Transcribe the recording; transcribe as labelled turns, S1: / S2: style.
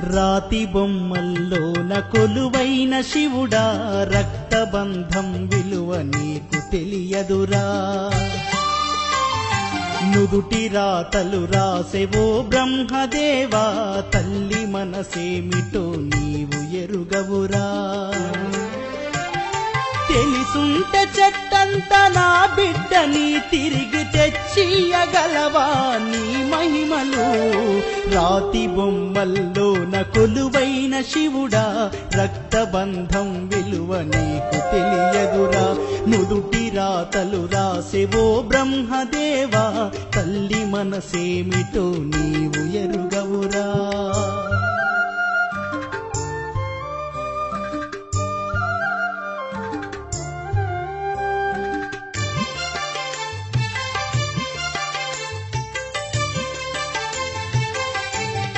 S1: రాతి బొమ్మల్లోన కొలువైన శివుడా రక్తబంధం విలువ నీకు తెలియదురా. నుదుటి రాతలు రాసెవో బ్రహ్మదేవా తల్లి మనసేమిటో నీవు ఎరుగవురా. తెలిసుంటే చెట్టంత నా బిడ్డని తిరిగి తెచ్చియగలవా నీ మహిమలు? రాతి బొమ్మల్లోన కొలువైన శివుడా రక్తబంధం విలువ నీకు తెలియదురా. నుదుటి రాతలు రాసేవో బ్రహ్మదేవా తల్లి మనసేమిటో నీవు ఎరు